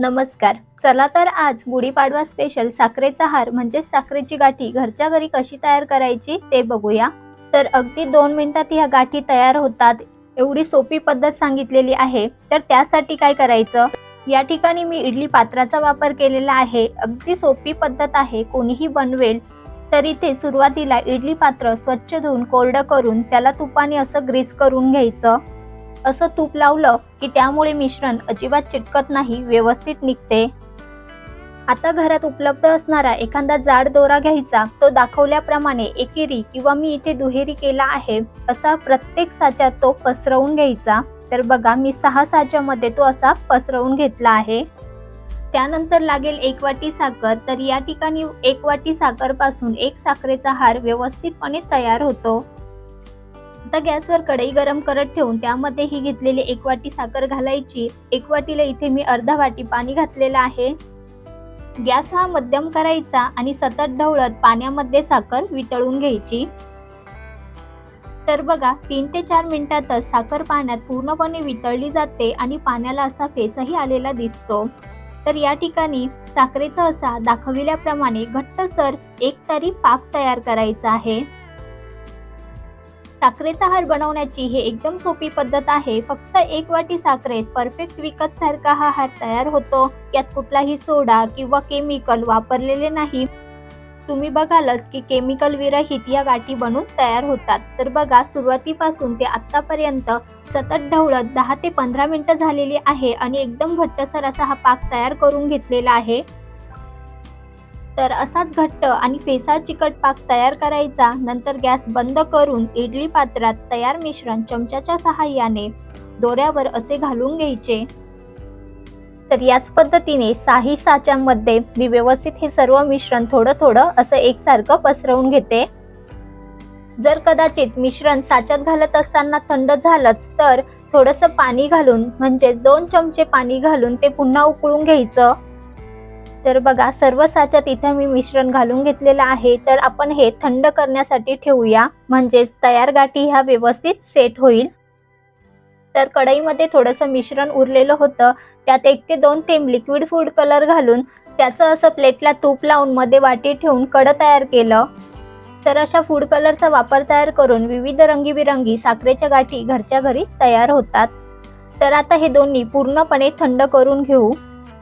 नमस्कार. चला तर आज गुढीपाडवा स्पेशल साखरेचा हार म्हणजे साखरेची गाठी घरच्या घरी कशी तयार करायची ते बघूया. तर अगदी दोन मिनिटात ह्या गाठी तयार होतात एवढी सोपी पद्धत सांगितलेली आहे. तर त्यासाठी काय करायचं? या ठिकाणी मी इडली पात्राचा वापर केलेला आहे. अगदी सोपी पद्धत आहे कोणीही बनवेल तर इथे सुरुवातीला इडली पात्र स्वच्छ धुवून कोरडं करून त्याला तुपाने असं ग्रीस करून घ्यायचं. असं तूप लावलं की त्यामुळे मिश्रण अजिबात चिटकत नाही व्यवस्थित निघते. आता घरात उपलब्ध असणारा एखादा जाड दोरा घ्यायचा तो दाखवल्याप्रमाणे एकेरी किंवा मी इथे दुहेरी केला आहे असा प्रत्येक साच्यात तो पसरवून घ्यायचा. तर बघा मी सहा साच्यामध्ये तो असा पसरवून घेतला आहे. त्यानंतर लागेल एक वाटी साखर तर या ठिकाणी एक वाटी साखरपासून एक साखरेचा हार व्यवस्थितपणे तयार होतो. आता गॅसवर कढई गरम करत ठेवून त्यामध्ये ही घेतलेली एक वाटी साखर घालायची. एक वाटीला इथे मी अर्धा वाटी पाणी घातलेलं आहे. गॅस हा मध्यम करायचा आणि सतत ढवळत पाण्यामध्ये साखर वितळून घ्यायची. तर बघा तीन ते चार मिनिटातच साखर पाण्यात पूर्णपणे वितळली जाते आणि पाण्याला असा फेसही आलेला दिसतो. तर या ठिकाणी साखरेचा असा दाखविल्याप्रमाणे घट्टसर एक तरी पाक तयार करायचा आहे. साखरेचा हार बनवण्याची ही एकदम सोपी पद्धत आहे. फक्त एक वाटी साखरेत परफेक्ट विकत सारखा हा हार तयार होतो. यात कुठलाही सोडा किंवा केमिकल वापरलेले नाही. तुम्ही बघालच की केमिकल विरहित या गाठी बनून तयार होतात. तर बघा सुरुवातीपासून ते आतापर्यंत सतत ढवळत दहा ते पंधरा मिनिटं झालेली आहे आणि एकदम घट्टसर असा हा पाक तयार करून घेतलेला आहे. तर असाच घट्ट आणि फेसाळ चिकट पाक तयार करायचा. नंतर गॅस बंद करून इडली पात्रात तयार मिश्रण चमच्याच्या सहाय्याने दोऱ्यावर असे घालून घ्यायचे. तर याच पद्धतीने साही साच्यामध्ये मी व्यवस्थित हे सर्व मिश्रण थोडं थोडं असं एकसारखं पसरवून घेते. जर कदाचित मिश्रण साच्यात घालत असताना थंड झालंच तर थोडंसं पाणी घालून म्हणजे दोन चमचे पाणी घालून ते पुन्हा उकळून घ्यायचं. तर बघा सर्व साच्यात इथे मी मिश्रण घालून घेतलेलं आहे. तर आपण हे थंड करण्यासाठी ठेवूया. म्हणजेच तयार गाठी ह्या व्यवस्थित सेट होईल. तर कढईमध्ये थोडंसं मिश्रण उरलेलं होतं. त्यात एक ते दोन थेंब लिक्विड फूड कलर घालून त्याचं असं प्लेटला तूप लावून मध्ये वाटी ठेवून कडं तयार केलं. तर अशा फूड कलरचा वापर तयार करून विविध रंगीबिरंगी साखरेच्या गाठी घरच्या घरी तयार होतात. तर आता हे दोन्ही पूर्णपणे थंड करून घेऊ.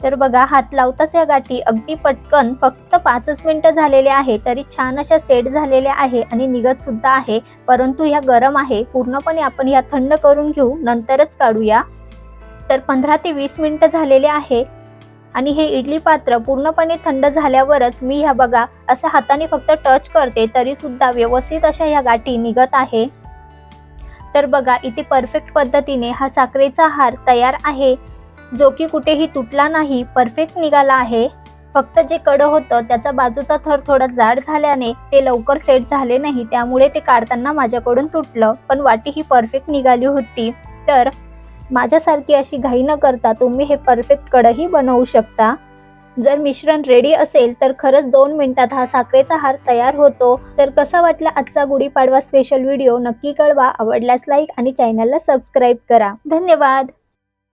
तर बघा हात लावताच या गाठी. अगदी पटकन फक्त पाचच मिनटं झालेले आहे तरी छान अशा सेट झालेल्या आहे आणि निघत सुद्धा आहे. परंतु ह्या गरम आहे. पूर्णपणे आपण ह्या थंड करून घेऊ नंतरच काढूया. तर पंधरा ते वीस मिनटं झालेले आहे आणि हे इडली पात्र पूर्णपणे थंड झाल्यावरच मी ह्या बघा असं हाताने फक्त टच करते तरी सुद्धा व्यवस्थित अशा ह्या गाठी निघत आहे. तर बघा इथे परफेक्ट पद्धतीने हा साखरेचा हार तयार आहे. जो की कुठेही तुटला नाही परफेक्ट निघाला आहे. फक्त जे कडं होतं त्याचा बाजूचा थर थोडा जाड झाल्याने ते लवकर सेट झाले नाही त्यामुळे ते काढताना माझ्याकडून तुटलं. पण वाटी ही परफेक्ट निघाली होती. तर माझ्यासारखी अशी घाई न करता तुम्ही हे परफेक्ट कडंही बनवू शकता. जर मिश्रण रेडी असेल तर खरंच दोन मिनिटात हा साखरेचा हार तयार होतो. तर कसा वाटला आजचा गुढीपाडवा स्पेशल व्हिडिओ नक्की कळवा. आवडल्यास लाईक आणि चॅनलला सबस्क्राईब करा. धन्यवाद!